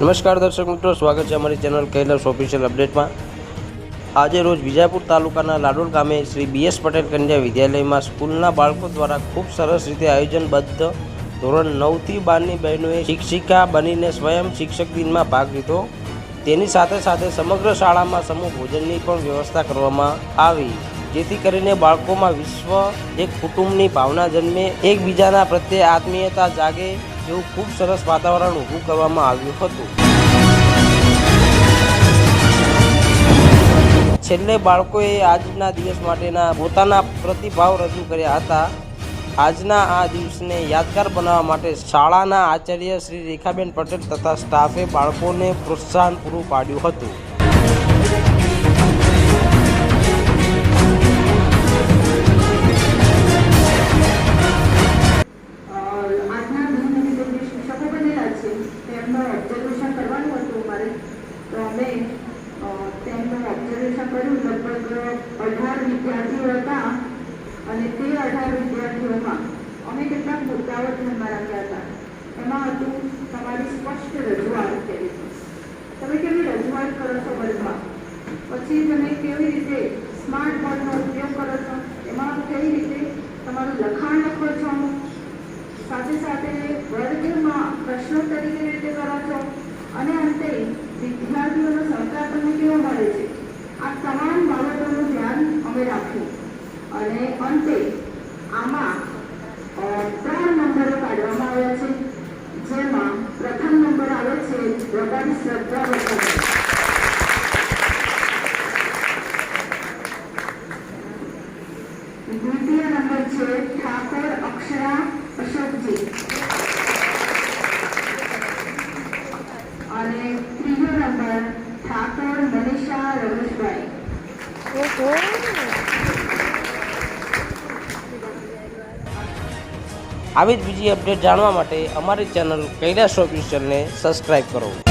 નમસ્કાર દર્શક મિત્રો, સ્વાગત છે અમારી ચેનલ કૈલાસ ઓફિશિયલ અપડેટમાં આજે રોજ વિજાપુર તાલુકાના લાડોલ ગામે શ્રી બીએસ પટેલ કન્યા વિદ્યાલયમાં સ્કૂલના બાળકો દ્વારા ખૂબ સરસ રીતે આયોજનબદ્ધ ધોરણ નવથી બારની બહેનોએ શિક્ષિકા બનીને સ્વયં શિક્ષક દિનમાં ભાગ લીધો. તેની સાથે સાથે સમગ્ર શાળામાં સમૂહ ભોજનની પણ વ્યવસ્થા કરવામાં આવી, જેથી કરીને બાળકોમાં વિશ્વ એક કુટુંબની ભાવના જન્મે, એકબીજાના પ્રત્યે આત્મીયતા જાગે એવું ખૂબ સરસ વાતાવરણ ઊભું કરવામાં આવ્યું હતું. છેલ્લે બાળકોએ આજના દિવસ માટેના પોતાના પ્રતિભાવ રજૂ કર્યા હતા. આજના આ દિવસને યાદગાર બનાવવા માટે શાળાના આચાર્ય શ્રી રેખાબેન પટેલ તથા સ્ટાફે બાળકોને પ્રોત્સાહન પૂરું પાડ્યું હતું. અઢાર વિદ્યાર્થીઓ અને તે અઢાર વિદ્યાર્થીઓમાં અમે કેટલાક મુદ્દાઓ ધ્યાનમાં રાખ્યા હતા. એમાં હતું તમારી સ્પષ્ટ રજૂઆત કેવી તમે કેવી રજૂઆત કરો છો વર્ગમાં? પછી તમે કેવી રીતે સ્માર્ટ બોર્ડનો ઉપયોગ કરો છો? એમાં કેવી રીતે તમારું લખાણ લખો છો? સાથે સાથે વર્ગમાં પ્રશ્નોત્તરી કેવી રીતે કરો છો? અને અંતે વિદ્યાર્થીઓનો સહકાર તમને કેવો મળે છે? આ તમામ બાબતોનું ધ્યાન અમે રાખ્યું અને અંતે આમાં ત્રણ નંબરો કાઢવામાં આવ્યા છે, જેમાં પ્રથમ નંબર આવે છે વડાની શ્રદ્ધા વગર દ્વિતીય નંબર છે, ઠાકોર અક્ષરા અશોકજી. અને ત્રીજો નંબર, ઠાકોર મનીષા રમેશભાઈ. આવી જ બીજી અપડેટ જાણવા માટે અમારી ચેનલ કૈલાસ ઓફિશિયલને સબસ્ક્રાઈબ કરો.